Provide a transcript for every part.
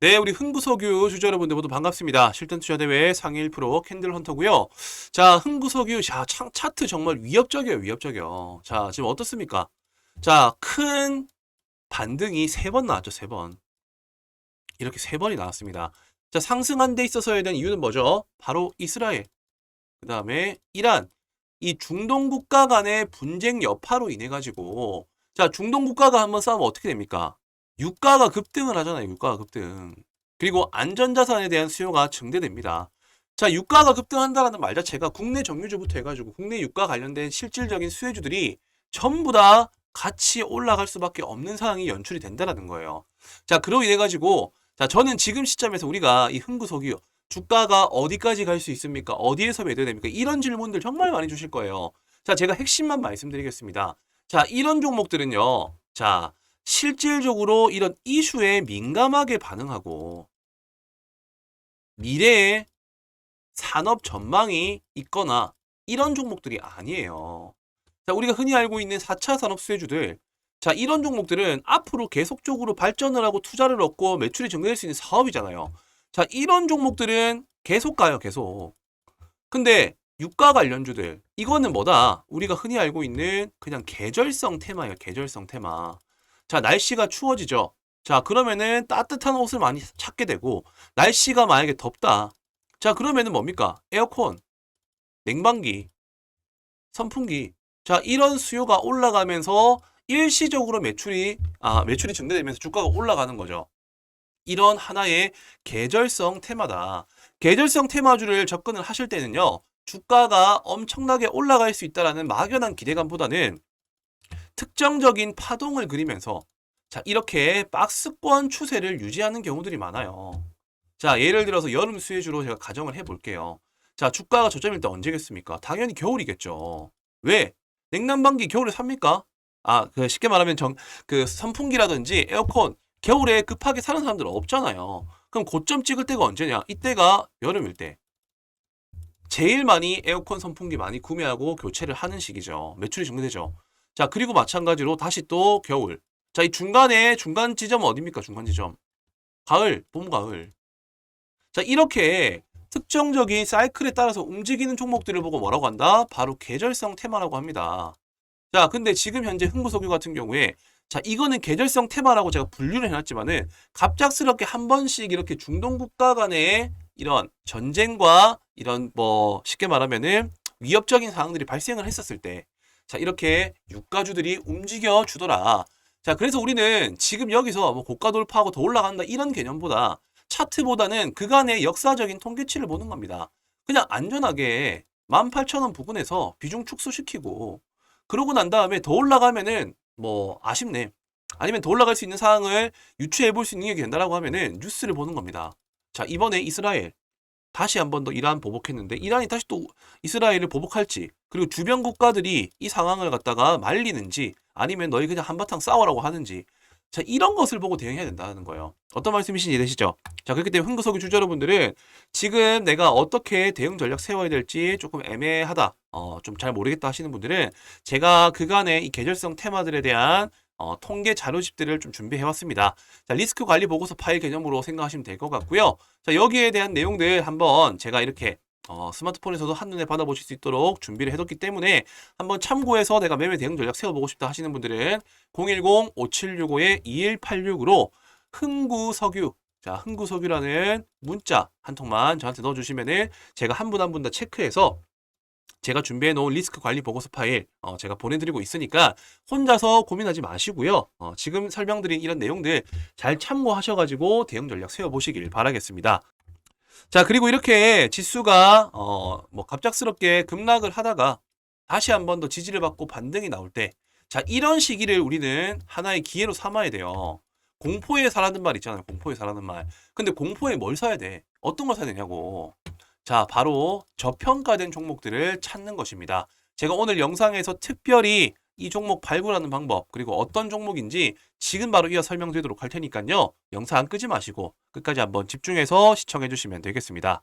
네, 우리 흥구석유 주주 여러분들 모두 반갑습니다. 실전 투자 대회 상위 1% 캔들 헌터고요. 자, 흥구석유 자, 차, 차트 정말 위협적이에요, 위협적이요. 자, 지금 어떻습니까? 자, 큰 반등이 세 번 나왔죠, 세 번. 이렇게 세 번이 나왔습니다. 자, 상승한 데 있어서에 대한 이유는 뭐죠? 바로 이스라엘. 그 다음에 이란. 이 중동 국가 간의 분쟁 여파로 인해 가지고 자, 중동 국가가 한번 싸우면 어떻게 됩니까? 유가가 급등을 하잖아요. 유가가 급등. 그리고 안전자산에 대한 수요가 증대됩니다. 자, 유가가 급등한다라는 말 자체가 국내 정유주부터 해가지고 국내 유가 관련된 실질적인 수혜주들이 전부 다 같이 올라갈 수밖에 없는 상황이 연출이 된다라는 거예요. 자, 그로 인해 가지고 자, 저는 지금 시점에서 우리가 이 흥구석유 주가가 어디까지 갈 수 있습니까? 어디에서 매도해야 됩니까? 이런 질문들 정말 많이 주실 거예요. 자, 제가 핵심만 말씀드리겠습니다. 자, 이런 종목들은요. 자, 실질적으로 이런 이슈에 민감하게 반응하고 미래의 산업 전망이 있거나 이런 종목들이 아니에요. 자, 우리가 흔히 알고 있는 4차 산업 수혜주들. 자, 이런 종목들은 앞으로 계속적으로 발전을 하고 투자를 얻고 매출이 증가될 수 있는 사업이잖아요. 자, 이런 종목들은 계속 가요, 계속. 근데 유가 관련주들. 이거는 뭐다? 우리가 흔히 알고 있는 그냥 계절성 테마예요, 계절성 테마. 자, 날씨가 추워지죠. 자, 그러면은 따뜻한 옷을 많이 찾게 되고, 날씨가 만약에 덥다. 자, 그러면은 뭡니까? 에어컨, 냉방기, 선풍기. 자, 이런 수요가 올라가면서 일시적으로 매출이, 아, 매출이 증대되면서 주가가 올라가는 거죠. 이런 하나의 계절성 테마다. 계절성 테마주를 접근을 하실 때는요, 주가가 엄청나게 올라갈 수 있다라는 막연한 기대감보다는 특정적인 파동을 그리면서 자, 이렇게 박스권 추세를 유지하는 경우들이 많아요. 자, 예를 들어서 여름 수혜주로 제가 가정을 해 볼게요. 자, 주가가 저점일 때 언제겠습니까? 당연히 겨울이겠죠. 왜? 냉난방기 겨울에 삽니까? 아, 그 쉽게 말하면 정, 그 선풍기라든지 에어컨 겨울에 급하게 사는 사람들 없잖아요. 그럼 고점 찍을 때가 언제냐? 이때가 여름일 때. 제일 많이 에어컨 선풍기 많이 구매하고 교체를 하는 시기죠. 매출이 증대되죠. 자, 그리고 마찬가지로 다시 또 겨울. 자, 이 중간에 중간 지점은 어딥니까? 중간 지점. 가을, 봄, 가을. 자, 이렇게 특정적인 사이클에 따라서 움직이는 종목들을 보고 뭐라고 한다? 바로 계절성 테마라고 합니다. 자, 근데 지금 현재 흥구석유 같은 경우에 자, 이거는 계절성 테마라고 제가 분류를 해놨지만은 갑작스럽게 한 번씩 이렇게 중동 국가 간의 이런 전쟁과 이런 뭐 쉽게 말하면은 위협적인 상황들이 발생을 했었을 때 자, 이렇게 유가주들이 움직여 주더라. 자, 그래서 우리는 지금 여기서 뭐 고가 돌파하고 더 올라간다 이런 개념보다 차트보다는 그간의 역사적인 통계치를 보는 겁니다. 그냥 안전하게 18,000원 부근에서 비중 축소시키고 그러고 난 다음에 더 올라가면은 뭐 아쉽네. 아니면 더 올라갈 수 있는 상황을 유추해 볼 수 있는 게 된다라고 하면은 뉴스를 보는 겁니다. 자, 이번에 이스라엘 다시 한 번 더 이란 보복했는데 이란이 다시 또 이스라엘을 보복할지 그리고 주변 국가들이 이 상황을 갖다가 말리는지 아니면 너희 그냥 한바탕 싸워라고 하는지 자 이런 것을 보고 대응해야 된다는 거예요. 어떤 말씀이신지 이해되시죠? 자 그렇기 때문에 흥구석유 주주 여러분들은 지금 내가 어떻게 대응 전략 세워야 될지 조금 애매하다, 어, 좀 잘 모르겠다 하시는 분들은 제가 그간의 이 계절성 테마들에 대한 어, 통계 자료집들을 좀 준비해 왔습니다. 자, 리스크 관리 보고서 파일 개념으로 생각하시면 될 것 같고요. 자, 여기에 대한 내용들 한번 제가 이렇게 어, 스마트폰에서도 한눈에 받아보실 수 있도록 준비를 해뒀기 때문에 한번 참고해서 내가 매매 대응 전략 세워보고 싶다 하시는 분들은 010-5765-2186으로 흥구석유 자, 흥구석유라는 문자 한 통만 저한테 넣어주시면은 제가 한 분 한 분 다 체크해서 제가 준비해 놓은 리스크 관리 보고서 파일 어, 제가 보내드리고 있으니까 혼자서 고민하지 마시고요. 어, 지금 설명드린 이런 내용들 잘 참고하셔가지고 대응 전략 세워보시길 바라겠습니다. 자 그리고 이렇게 지수가 어, 뭐 갑작스럽게 급락을 하다가 다시 한 번 더 지지를 받고 반등이 나올 때 자 이런 시기를 우리는 하나의 기회로 삼아야 돼요. 공포에 사라는 말 있잖아요. 공포에 사라는 말. 근데 공포에 뭘 사야 돼? 어떤 걸 사야 되냐고. 자, 바로 저평가된 종목들을 찾는 것입니다. 제가 오늘 영상에서 특별히 이 종목 발굴하는 방법, 그리고 어떤 종목인지 지금 바로 이어 설명드리도록 할 테니까요. 영상 끄지 마시고 끝까지 한번 집중해서 시청해 주시면 되겠습니다.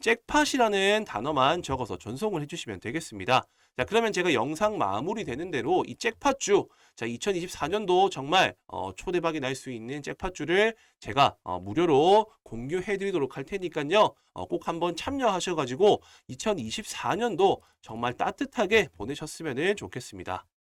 잭팟이라는 단어만 적어서 전송을 해주시면 되겠습니다. 자, 그러면 제가 영상 마무리 되는 대로 이 잭팟주, 자, 2024년도 정말 어, 초대박이 날 수 있는 잭팟주를 제가 어, 무료로 공유해 드리도록 할 테니까요. 어, 꼭 한번 참여하셔가지고 2024년도 정말 따뜻하게 보내셨으면 좋겠습니다.